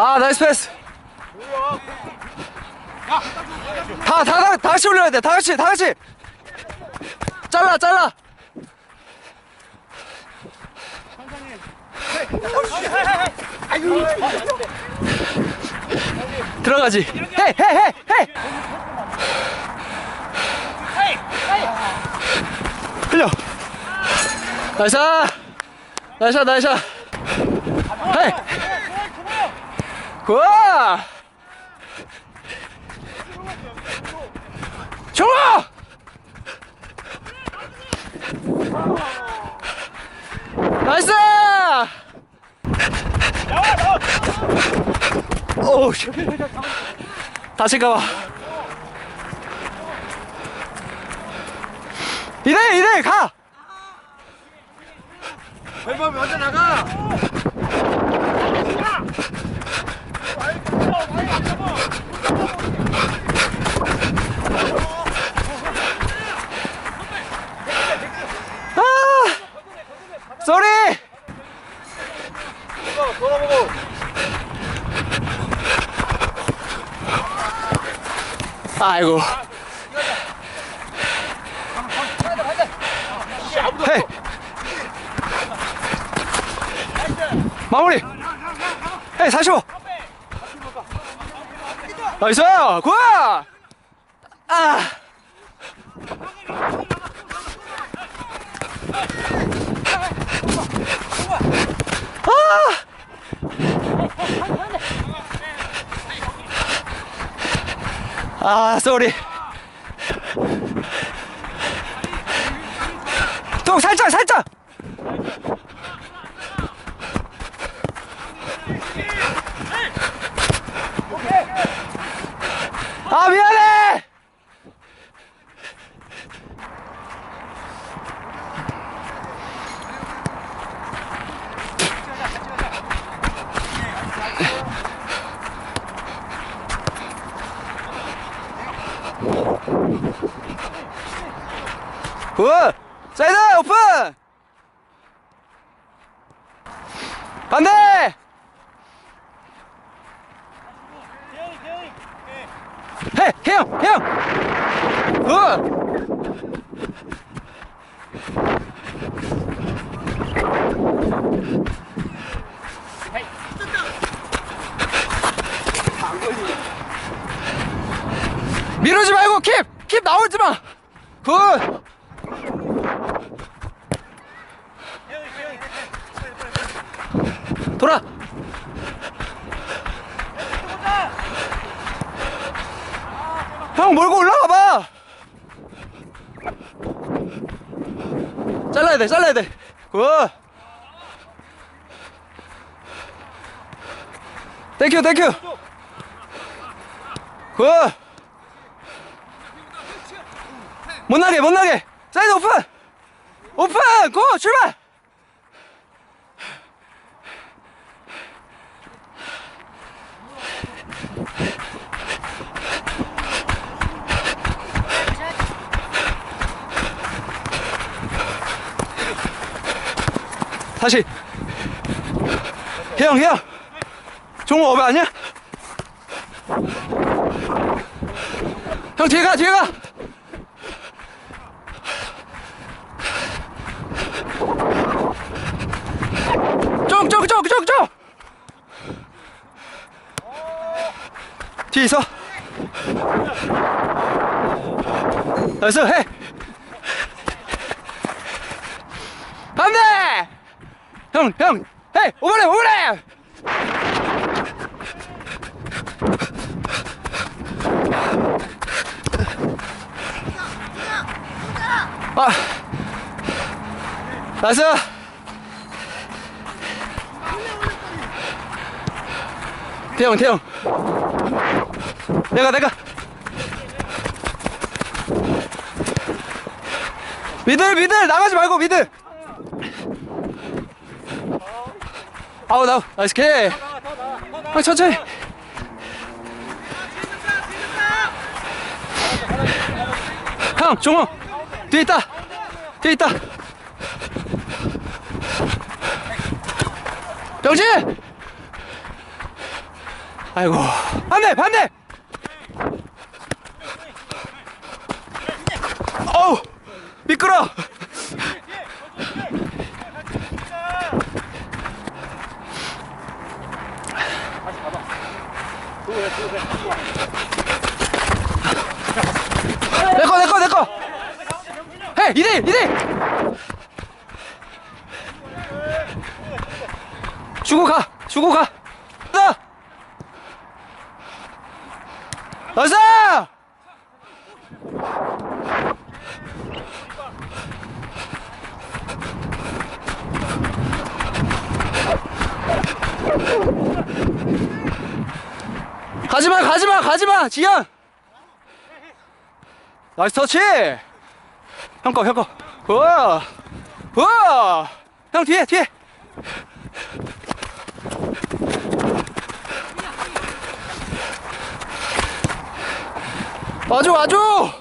아 나이스 패스 다, 다, 다, 다 같이 올려야 돼. 다 같이, 다 같이. 잘라, 잘라. 들어가지. 헤이, 헤이, 헤이, 헤이. 흘려. 나이스. 나이스, 나이스. 헤이. 굿. 좋아! 나이스! 오우, 씨. 다칠까봐. 이래, 이래, 가! 왼발 먼저 나가! 아! 쏘리! 아이고. 헤이! 마무리! 헤이, 45! 나이스! 굿! 아! 아, 쏘리. 동 살짝, 살짝. 아, 미안해. 굿! 사이드 오픈! 반대! 해! 해영! 해영! 굿! 미루지 말고 킵! 킵 나오지 마! 굿! 돌아! 형 몰고 올라가 봐! 잘라야 돼, 잘라야 돼. 굿! 땡큐, 땡큐! 굿! 못 나게, 못 나게! 사이드 오픈! 오픈! 고! 출발! 다시. 혜영 혜영 종우 어배 아니야? 형 뒤에 가 뒤에 가. 쪽쪽쪽쪽쪽. 뒤에 있어. 나이스 해 안돼 형, 형, 헤이, 오버래, 오버래! 아. 나이스. 태영, 태영. 내가, 내가. 미들, 미들, 나가지 말고, 미들. 아우, 나, 나이스 캐. 아, 천천히. 형, 종호. 뒤에 있다. 뒤에 있다. 병신! 아이고. 반대, 반대! 미끄러! 내꺼, 내꺼, 내꺼! 헤이, 이대, 이대! 주고 가! 주고 가! 나! 나이스! 가지마! 지현! 나이스 터치! 형 거, 형 거. 우와! 우와! 형 뒤에, 뒤에! 와줘, 와줘!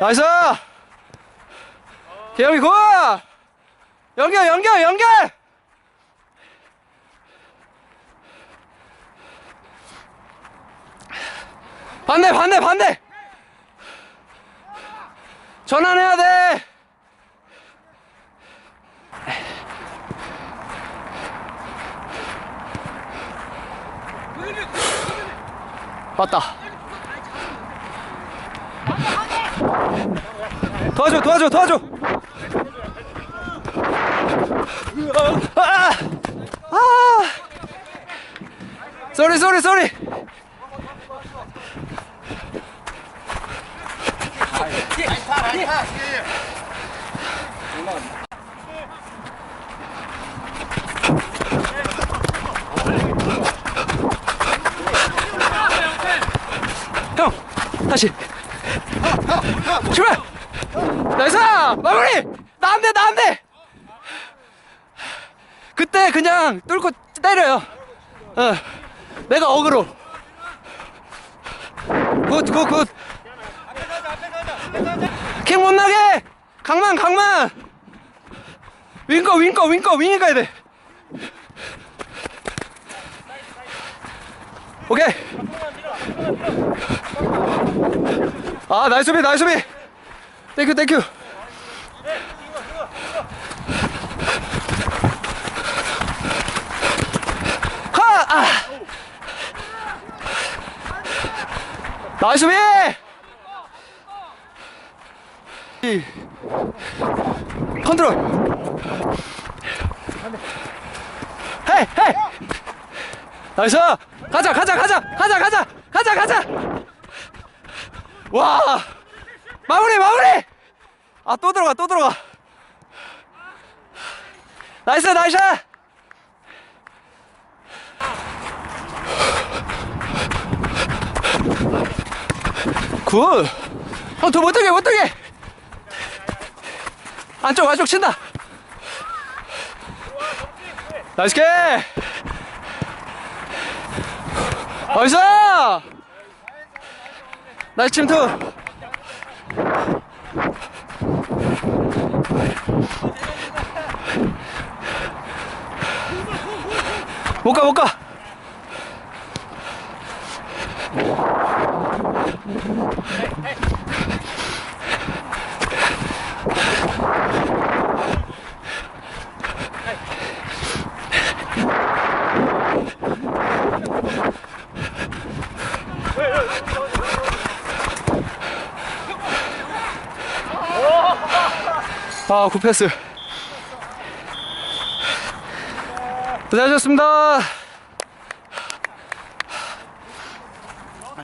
나이스! 대형이 고! 연결, 연결, 연결! 반대, 반대, 반대! 전환해야 돼! 맞다. 도와줘, 도와줘, 도와줘! 아! 아! 쏘리, 쏘리, 쏘리! 형! 다시! 출발! 나이스! 마무리! 나 안 돼, 나 안 돼! 그때 그냥 뚫고 때려요. 어. 내가 어그로. 굿, 굿, 굿. 킹 못 나게! 강만, 강만! 윙거, 윙거, 윙거, 윙이 가야 돼. 오케이. 아, 나이스 수비, 나이스 수비. 땡큐, 땡큐. 하! 아! 나이스! 이. 컨트롤. 헤이, 헤이! 나이스! 가자, 가자, 가자! 가자, 가자! 가자, 가자! 와! 마무리, 마무리! 아, 또 들어가, 또 들어가. 나이스, 나이스! 굿! 형, 더 못하게, 못하게! 안쪽, 안쪽 친다! 나이스 게! 나이스! 나이스 침투! 못 가, 못 가! 아, 굿패스. 고생하셨습니다.